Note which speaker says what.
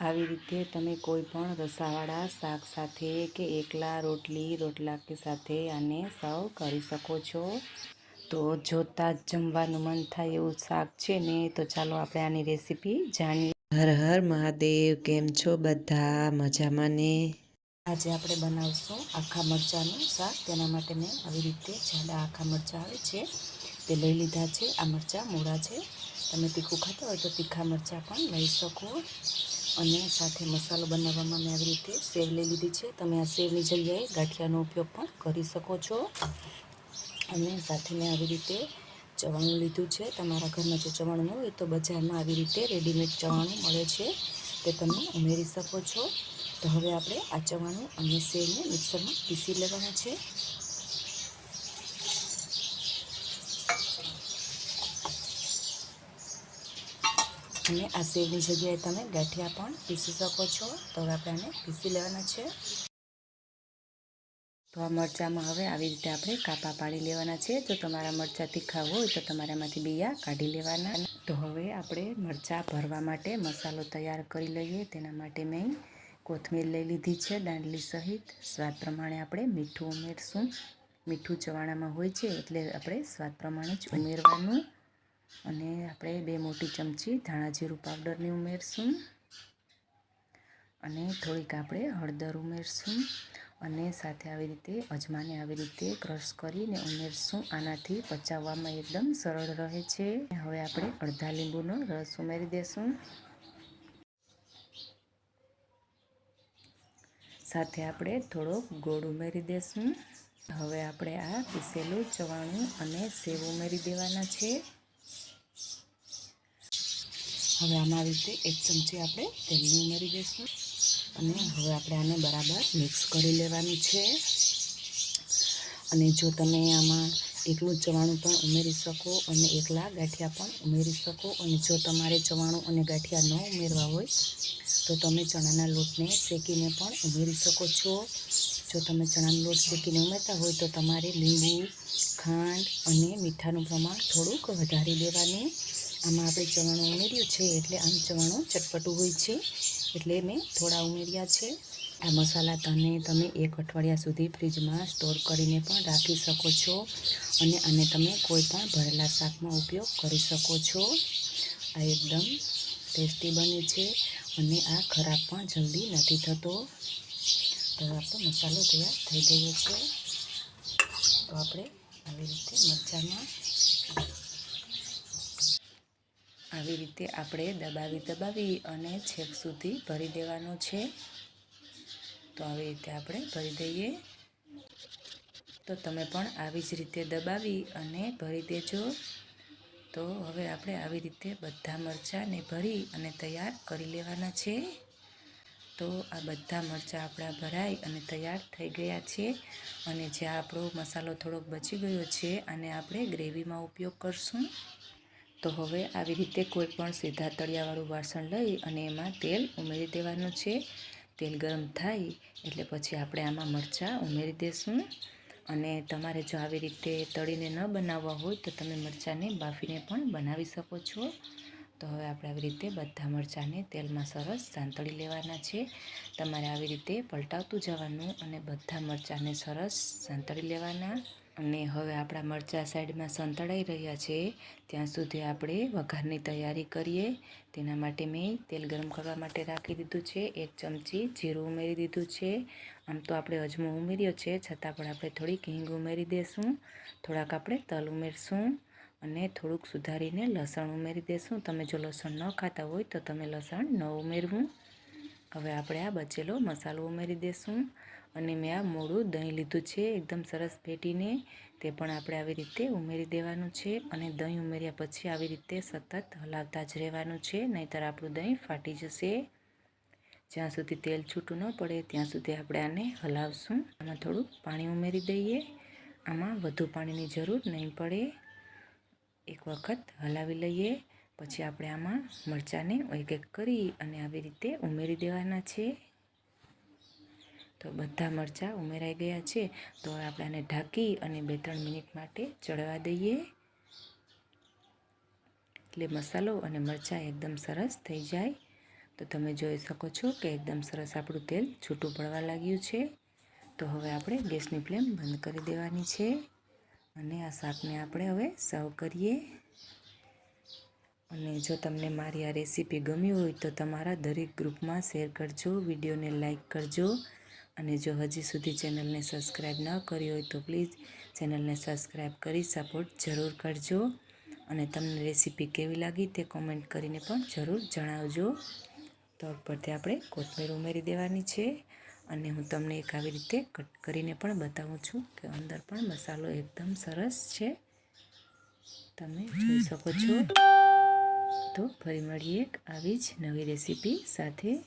Speaker 1: આવી રીતે તમે કોઈ પણ રસાવાળા શાક સાથે કે એકલા રોટલી રોટલા કે સાથે આને સર્વ કરી શકો છો. તો જોતા જ જમવાનું મન થાય એવું શાક છે ને તો ચાલો આપણે આની રેસીપી જાણીએ. હર હર મહાદેવ કેમ છો બધા? મજામાં ને? આજે આપણે બનાવશું આખા મરચાંનું શાક. તેના માટે મેં આવી રીતે જાડા આખા મરચાં આવે છે તે લઈ લીધા છે. આ મરચાં મોડા છે. તમે તીખું ખાતા હોય તો તીખા મરચાં પણ લઈ શકો. અને સાથે મસાલો બનાવવામાં મેં આવી રીતે સેવ લઈ લીધી છે. તમે આ સેવની જગ્યાએ ગાંઠિયાનો ઉપયોગ પણ કરી શકો છો. અને સાથે મેં આવી રીતે ચવાણું લીધું છે. તમારા ઘરમાં જો ચવાણું હોય તો બજારમાં આવી રીતે રેડીમેડ ચવાણું મળે છે. તે તમે ઉમેરી શકો છો. તો હવે આપણે આ ચવાણું અને સેવને મિક્સરમાં પીસી લેવાના છે. અને આ સેવની જગ્યાએ તમે ગાંઠિયા પણ પીસી શકો છો. તો હવે આપણે આને પીસી લેવાના છે. તો આ મરચાંમાં હવે આવી રીતે આપણે કાપા પાડી લેવાના છે. જો તમારા મરચાં તીખા હોય તો તમારામાંથી બિયા કાઢી લેવાના. તો હવે આપણે મરચાં ભરવા માટે મસાલો તૈયાર કરી લઈએ. તેના માટે મેં કોથમીર લઈ લીધી છે. દાંડલી સહિત સ્વાદ પ્રમાણે આપણે મીઠું ઉમેરશું. મીઠું ચવાણામાં હોય છે એટલે આપણે સ્વાદ પ્રમાણે જ ઉમેરવાનું. અને આપણે બે મોટી ચમચી ધાણા જીરું પાવડરની ઉમેરશું. અને થોડીક આપણે હળદર ઉમેરશું અને સાથે આવી રીતે અજમાને આવી રીતે ક્રશ કરીને ઉમેરશું. આનાથી પચાવવામાં એકદમ સરળ રહે છે. હવે આપણે અડધા લીંબુનો રસ ઉમેરી દેશું. સાથે આપણે થોડોક ગોળ ઉમેરી દેશું. હવે આપણે આ પીસેલું ચવાણું અને સેવ ઉમેરી દેવાના છે. હવે આમાં આવી રીતે એક ચમચી આપણે તેલની ઉમેરી દઈશું. અને હવે આપણે આને બરાબર મિક્સ કરી લેવાનું છે. અને જો તમે આમાં એકલું ચવાણું પણ ઉમેરી શકો અને એકલા ગાંઠિયા પણ ઉમેરી શકો. અને જો તમારે ચવાણું અને ગાંઠિયા ન ઉમેરવા હોય, તો તમે ચણાના લોટને શેકીને પણ ઉમેરી શકો છો. જો તમે ચણાનો લોટ શેકીને ઉમેરતા હોય, તો તમારે લીંબુ, ખાંડ અને મીઠાનું પ્રમાણ થોડુંક વધારી દેવાનું. આમાં આપણે ચવાણું ઉમેર્યું છે એટલે આમ ચવાણું ચટપટું હોય છે. એટલે મેં થોડા ઉમેર્યા છે. આ મસાલા તને તમે એક અઠવાડિયા સુધી ફ્રીજમાં સ્ટોર કરીને પણ રાખી શકો છો અને આને તમે કોઈ પણ ભરેલા શાકમાં ઉપયોગ કરી શકો છો. આ એકદમ ટેસ્ટી બને છે અને આ ખરાબ પણ જલ્દી નથી થતો. તો આપણો મસાલો તૈયાર થઈ ગયો છે. તો આપણે આવી રીતે મરચાંમાં આવી રીતે આપણે દબાવી દબાવી અને છેક સુધી ભરી દેવાનો છે. તો આવી રીતે આપણે ભરી દઈએ. તો તમે પણ આવી જ રીતે દબાવી અને ભરી દેજો. તો હવે આપણે આવી રીતે બધા મરચાંને ભરી અને તૈયાર કરી લેવાના છે. તો આ બધા મરચાં આપણા ભરાઈ અને તૈયાર થઈ ગયા છે. અને જે આપણો મસાલો થોડોક બચી ગયો છે અને આપણે ગ્રેવીમાં ઉપયોગ કરશું. તો હવે આવી રીતે કોઈ પણ સીધા તળિયાવાળું વાસણ લઈ અને એમાં તેલ ઉમેરી દેવાનું છે. તેલ ગરમ થાય એટલે પછી આપણે આમાં મરચાં ઉમેરી દઈશું અને તમારે જો આવી રીતે તળીને ન બનાવવા હોય તો તમે મરચાંને બાફીને પણ બનાવી શકો છો. તો હવે આપણે આવી રીતે બધા મરચાંને તેલમાં સરસ સાંતળી લેવાના છે. તમારે આવી રીતે પલટાવતું જવાનું અને બધા મરચાંને સરસ સાંતળી લેવાના. અને હવે આપણા મરચાં સાઈડમાં સંતળાઈ રહ્યા છે, ત્યાં સુધી આપણે વઘારની તૈયારી કરીએ. તેના માટે મેં તેલ ગરમ કરવા માટે રાખી દીધું છે, એક ચમચી જીરું ઉમેરી દીધું છે. આમ તો આપણે અજમો ઉમેર્યો છે, છતાં પણ આપણે થોડીક હિંગ ઉમેરી દઈશું થોડાક આપણે તલ ઉમેરશું અને થોડુંક સુધારીને લસણ ઉમેરી દઈશું તમે જો લસણ ન ખાતા હોય તો તમે લસણ ન ઉમેરવું. હવે આપણે આ બચેલો મસાલો ઉમેરી દઈશું અને મેં આ મોડું દહીં લીધું છે, એકદમ સરસ ફેટીને તે પણ આપણે આવી રીતે ઉમેરી દેવાનું છે અને દહીં ઉમેર્યા પછી આવી રીતે સતત હલાવતા જ રહેવાનું છે, નહીંતર આપણું દહીં ફાટી જશે. જ્યાં સુધી તેલ છૂટું ન પડે, ત્યાં સુધી આપણે આને હલાવશું. આમાં થોડુંક પાણી ઉમેરી દઈએ. આમાં વધુ પાણીની જરૂર નહીં પડે. એક વખત હલાવી લઈએ. પછી આપણે આમાં મરચાંને એક એક કરી અને આવી રીતે ઉમેરી દેવાના છે. તો બધા મરચાં ઉમેરાઈ ગયા છે. તો હવે આપણે આને ઢાંકી અને બે ત્રણ મિનિટ માટે ચડવા દઈએ. એટલે મસાલો અને મરચાં એકદમ સરસ થઈ જાય. તો તમે જોઈ શકો છો કે એકદમ સરસ આપણું તેલ છૂટું પડવા લાગ્યું છે. તો હવે આપણે ગેસની ફ્લેમ બંધ કરી દેવાની છે. અને આ શાકને આપણે હવે સર્વ કરીએ. અને જો તમને મારી આ રેસીપી ગમી હોય તો તમારા દરેક ગ્રુપમાં શેર કરજો, વિડીયોને લાઇક કરજો. અને જો હજી સુધી ચેનલને સબસ્ક્રાઈબ ન કરી હોય તો પ્લીઝ ચેનલને સબસ્ક્રાઈબ કરી સપોર્ટ જરૂર કરજો. અને તમને રેસીપી કેવી લાગી તે કોમેન્ટ કરીને પણ જરૂર જણાવજો. તો ઉપરથી આપણે કોથમીર ઉમેરી દેવાની છે અને હું તમને એક આવી રીતે કટ કરીને પણ બતાવું છું કે અંદર પણ મસાલો એકદમ સરસ છે. તમે જોઈ શકો છો. તો ફરી મળીએ એક આવી જ નવી રેસીપી સાથે.